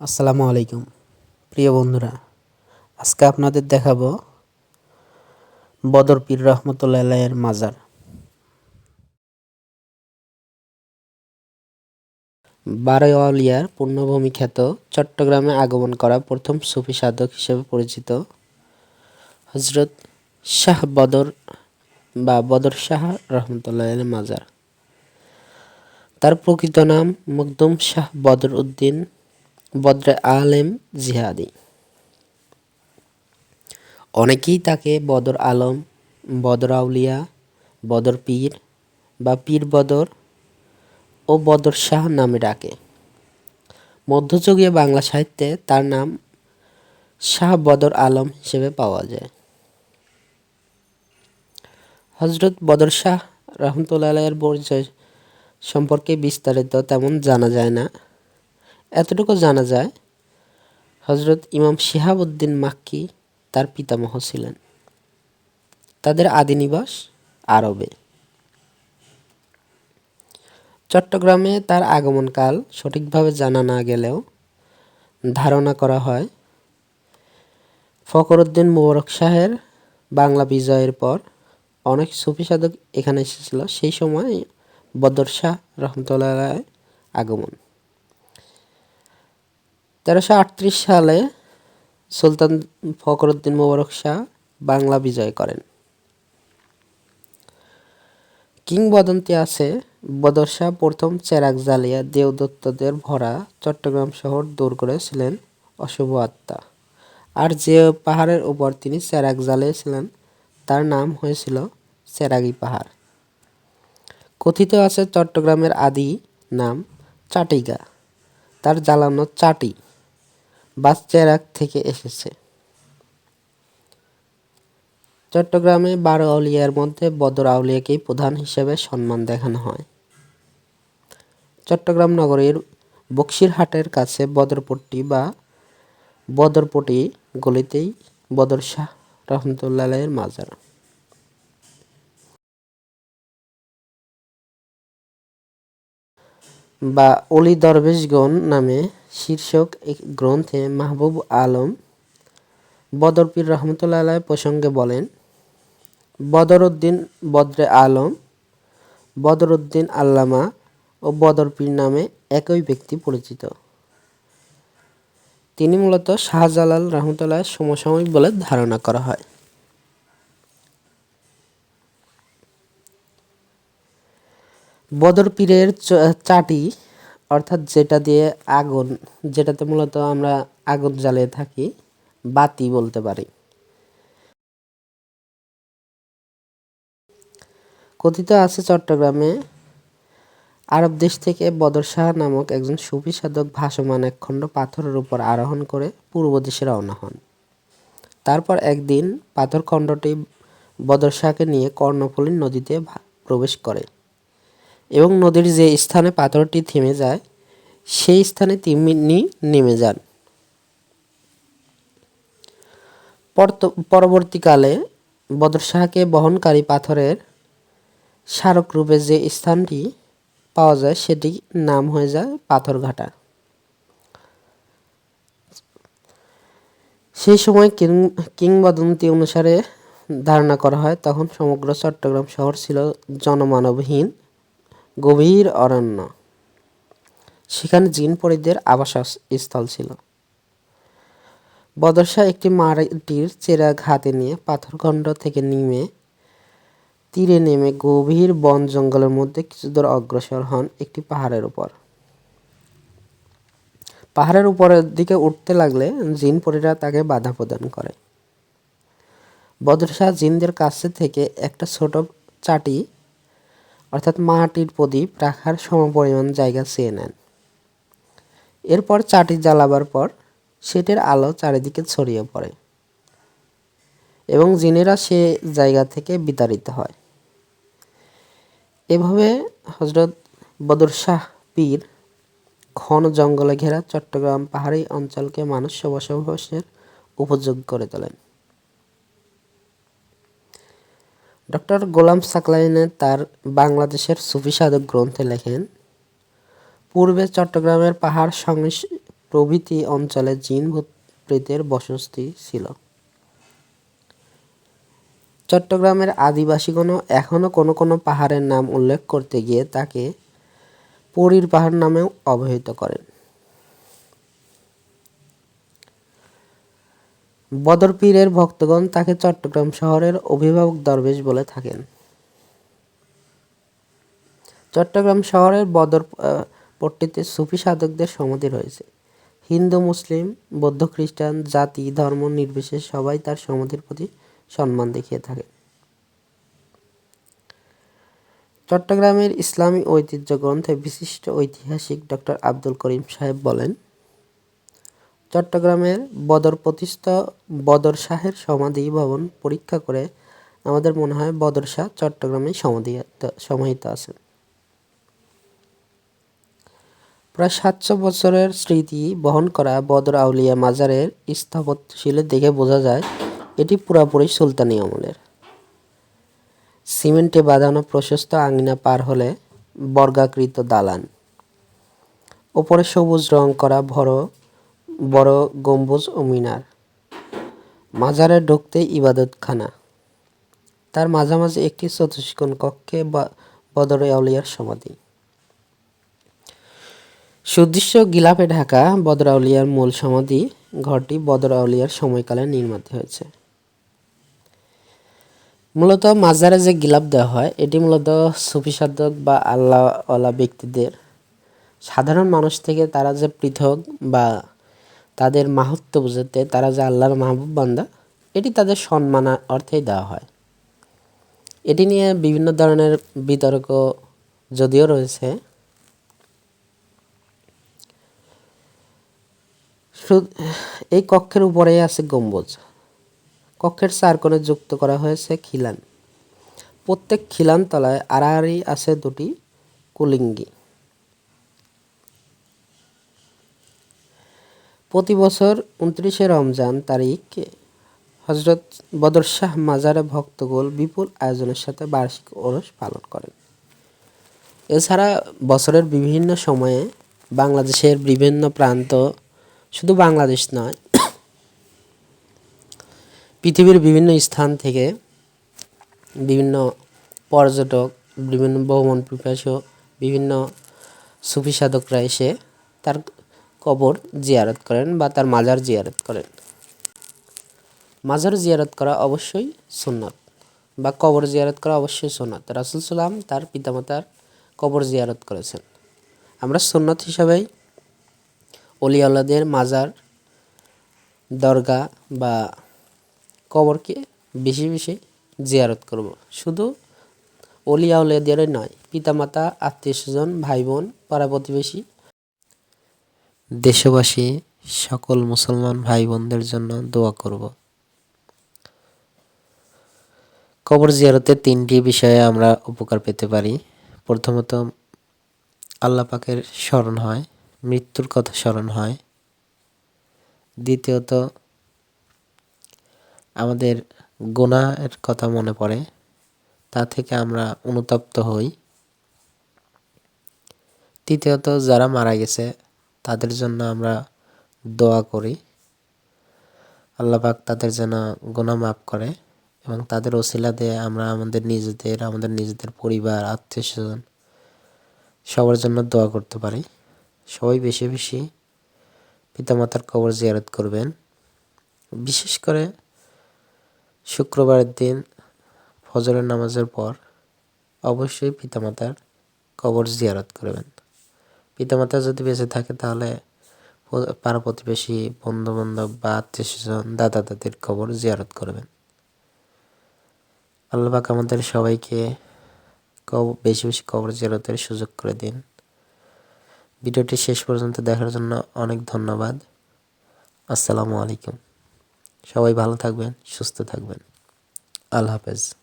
আসসালামু আলাইকুম। প্রিয় বন্ধুরা, আজকে আপনাদের দেখাবো বদর পীর রহমতুল্লাহ এর মাজার। বারোয়ালিয়ার পূর্ণভূমি খ্যাত চট্টগ্রামে আগমন করা প্রথম সুফি সাধক হিসেবে পরিচিত হজরত শাহ বদর বা বদর শাহ রহমতুল্লাহ এর মাজার। তার প্রকৃত নাম মকদুম শাহ বদর উদ্দিন বদরে আলেম জিহাদি। অনেকেই তাকে বদর আলম, বদর আউলিয়া, বদর পীর বা পীর বদর ও বদর শাহ নামে ডাকে। মধ্যযুগীয় বাংলা সাহিত্যে তার নাম শাহ বদর আলম হিসেবে পাওয়া যায়। হজরত বদর শাহ রহমতুল্লাহের পরিচয় সম্পর্কে বিস্তারিত তেমন জানা যায় না। এতটুকু জানা যায় হজরত ইমাম শিহাবুদ্দিন মাক্কি তার পিতামহ ছিলেন। তাদের আদি নিবাস আরবে। চট্টগ্রামে তার আগমনকাল সঠিকভাবে জানা না গেলেও ধারণা করা হয়, ফখরুদ্দিন মোবারক শাহের বাংলা বিজয়ের পর অনেক সুফি সাধক এখানে এসেছিল। সেই সময় বদর শাহ রহমতুল্লাহ আগমন। তেরোশো আটত্রিশ সালে সুলতান ফখরুদ্দিন মোবারক শাহ বাংলা বিজয় করেন। কিংবদন্তি আছে বদর শাহ প্রথম চেরাগ জ্বালিয়া দেবদত্তদের ভরা চট্টগ্রাম শহর দূর করেছিলেন অশুভ আত্মা। আর যে পাহাড়ের উপর তিনি চেরাগ জ্বালিয়েছিলেন, তার নাম হয়েছিল চেরাগি পাহাড়। কথিত আছে চট্টগ্রামের আদি নাম চাটিগা। তার জ্বালানো চাটি বাচ্চেরাক থেকে এসেছে। চট্টগ্রামে বারো আউলিয়ার মধ্যে বদর আউলিয়াকেই প্রধান হিসেবে সম্মান দেখানো হয়। চট্টগ্রাম নগরীর বক্সিরহাটের কাছে বদরপট্টি বা বদরপটি গলিতেই বদর শাহ রহমতুল্লাহের মাজার। বা অলি দরবেশগণ নামে শীর্ষক এক গ্রন্থে মাহবুব আলম বদরপীর রহমতুল্লাহ আলাহ প্রসঙ্গে বলেন, বদরউদ্দিন বদরে আলম, বদরউদ্দিন আল্লামা ও বদরপীর নামে একই ব্যক্তি পরিচিত। তিনি মূলত শাহজালাল রহমতুল্লাহ সমসাময়িক বলে ধারণা করা হয়। বদর পীরের চাটি অর্থাৎ যেটা দিয়ে আগুন, যেটাতে মূলত আমরা আগুন জ্বালিয়ে থাকি, বাতি বলতে পারি। কথিত আছে চট্টগ্রামে আরব দেশ থেকে বদর শাহ নামক একজন সুফি সাধক ভাসমান এক খণ্ড পাথরের উপর আরোহণ করে পূর্ব দিশে রওনা হন। তারপর একদিন পাথর খণ্ডটি বদর শাহকে নিয়ে কর্ণফুলী নদীতে প্রবেশ করে। এবং নদীর যে স্থানে পাথরটি থেমে যায়, সেই স্থানে তিনি নেমে যান। পরবর্তীকালে বদর শাহকে বহনকারী পাথরের স্মারকরূপে যে স্থানটি পাওয়া যায় সেটি নাম হয়ে যায় পাথরঘাটা। সেই সময় কিং, কিংবদন্তি অনুসারে ধারণা করা হয়, তখন সমগ্র চট্টগ্রাম শহর ছিল জনমানবহীন। গভীর অরণ্য। সেখানে জিন পরিদের আবাসস্থল ছিল। বদরশাহ একটি মাটির চেরা ঘাতে নিয়ে পাথরখণ্ড থেকে নেমে, তীরে নেমে গভীর বন জঙ্গলের মধ্যে কিছু দূর অগ্রসর হন একটি পাহাড়ের উপর। পাহাড়ের উপরের দিকে উঠতে লাগলে জিন পরীরা তাকে বাধা প্রদান করে। বদরশাহ জিনদের কাছে থেকে একটা ছোট চাটি অর্থাৎ মাটির প্রদীপ রাখার সমপরিমাণ জায়গা চেয়ে নেন। এরপর চাটি জ্বালাবার পর সেটের আলো চারিদিকে ছড়িয়ে পড়ে এবং জিনেরা সে জায়গা থেকে বিতাড়িত হয়। এভাবে হজরত বদর শাহ পীর ঘন জঙ্গলে ঘেরা চট্টগ্রাম পাহাড়ি অঞ্চলকে মানুষ বসবাসের উপযোগ করে তোলেন। ডক্টর গোলাম সাকলাইনে তার বাংলাদেশের সুফি সাধক গ্রন্থে লেখেন, পূর্বে চট্টগ্রামের পাহাড় প্রভৃতি অঞ্চলে জিন প্রেতের বসতি ছিল। চট্টগ্রামের আদিবাসীগণ এখনও কোনো কোনো পাহাড়ের নাম উল্লেখ করতে গিয়ে তাকে পরীর পাহাড় নামেও অবহিত করেন। বদর পীরের ভক্তগণ তাকে চট্টগ্রাম শহরের অভিভাবক দরবেশ বলে থাকেন। চট্টগ্রাম শহরের বদর পট্টিতে সুফি সাধকদের সমাধি রয়েছে। হিন্দু, মুসলিম, বৌদ্ধ, খ্রিস্টান, জাতি, ধর্ম নির্বিশেষে সবাই তার সমাধির প্রতি সম্মান দেখিয়ে থাকে চট্টগ্রামের ইসলামী ঐতিহ্য গ্রন্থে বিশিষ্ট ঐতিহাসিক ডক্টর আব্দুল করিম সাহেব বলেন চট্টগ্রামের বদর প্রতিষ্ঠ বদর শাহের সমাধি ভবন পরীক্ষা করে আমাদের মনে হয় বদর শাহ চট্টগ্রামে সমাধি সমাহিত আছেন প্রায় সাতশো বছরের স্মৃতি বহন করা বদর আউলিয়া মাজারের স্থাপত্যশৈলী দেখে বোঝা যায়, এটি পুরাপুরি সুলতানি আমলের। সিমেন্টে বাঁধানো প্রশস্ত আঙিনা পার হলে বর্গাকৃত দালান। ওপরে সবুজ রং করা বড় বড় গম্বুজ ও মিনার। মাজারে ঢুকতেই ইবাদতখানা। তার মাঝামাঝি একটি চতুষ্কোণ কক্ষে বদরে আউলিয়ার সমাধি। সুদৃশ্য গিলাপে ঢাকা বদর আউলিয়ার মূল সমাধি ঘরটি বদর আউলিয়ার সময়কালে নির্মিত হয়েছে। মূলত মাজারে যে গিলাপ দেওয়া হয়, এটি মূলত সুফি সাধক বা আল্লাহওয়ালা ব্যক্তিদের। সাধারণ মানুষ থেকে তারা যে পৃথক বা তাদের মাহাত্ম বুঝাতে তারা যে আল্লাহর মাহবুব বান্দা, এটি তাদের সম্মান অর্থেই দেওয়া হয়। এটি নিয়ে বিভিন্ন ধরনের বিতর্ক যদিও রয়েছে। এই কক্ষের উপরেই আছে গম্বুজ। কক্ষের চার কোণে যুক্ত করা হয়েছে খিলান। প্রত্যেক খিলান তলায় আড়াআড়ি আছে দুটি কুলিঙ্গি। প্রতি বছর উনত্রিশে রমজান তারিখ হজরত বদর শাহ মাজারে ভক্তগোল বিপুল আয়োজনের সাথে বার্ষিক ওরস পালন করেন। এছাড়া বছরের বিভিন্ন সময়ে বাংলাদেশের বিভিন্ন প্রান্ত শুধু বাংলাদেশ নয়, পৃথিবীর বিভিন্ন স্থান থেকে বিভিন্ন পর্যটক, বিভিন্ন ভ্রমণ পিপাসু, বিভিন্ন সুফি সাধকরা এসে তার কবর জিয়ারত করেন বা তার মাজার জিয়ারত করেন। মাজার জিয়ারত করা অবশ্যই সুন্নত বা কবর জিয়ারত করা অবশ্যই সুন্নত। রাসুল সাল্লাম তার পিতামাতার কবর জিয়ারত করেছেন। আমরা সুন্নত হিসাবেই অলিয়াল্লাদের মাজার দরগা বা কবরকে বেশি বেশি জিয়ারত করব। শুধু অলিয়া উলিয়াদেরই নয়, পিতামাতা, আত্মীয় স্বজন, ভাই বোন, পাড়া প্রতিবেশী দেশবাসী, সকল মুসলমান ভাই বোনদের জন্য দোয়া করব। কবর জিয়ারতের তিনটি বিষয়ে আমরা উপকার পেতে পারি। প্রথমত, আল্লাহ পাকের স্মরণ হয়, মৃত্যুর কথা স্মরণ হয়। দ্বিতীয়ত, আমাদের গুনাহের কথা মনে পড়ে, তা থেকে আমরা অনুতপ্ত হই। তৃতীয়ত, যারা মারা গেছে তাদের জন্য আমরা দোয়া করি। আল্লাহ পাক তাদের যেন গুনাহ মাফ করে এবং তাদের ওসিলা দিয়ে আমরা আমাদের নিজেদের আমাদের নিজেদের পরিবার আত্মীয় স্বজন সবার জন্য দোয়া করতে পারি। সবাই বেশি বেশি পিতামাতার কবর জিয়ারত করবেন। বিশেষ করে শুক্রবারের দিন ফজরের নামাজের পর অবশ্যই পিতামাতার কবর জিয়ারত করবেন। পিতামাতা যদি বেঁচে থাকে তাহলে প- পাড়া প্রতিবেশী বন্ধু বান্ধব বা আত্মীয় স্বজন দাদা দাদির কবর জিয়ারত করবেন। আল্লাহ আমাদের সবাইকে বেশি বেশি কবর জিয়ারতের সুযোগ করে দিন। ভিডিওটি শেষ পর্যন্ত দেখার জন্য অনেক ধন্যবাদ। আসসালামু আলাইকুম। সবাই ভালো থাকবেন, সুস্থ থাকবেন। আল্লাহ হাফেজ।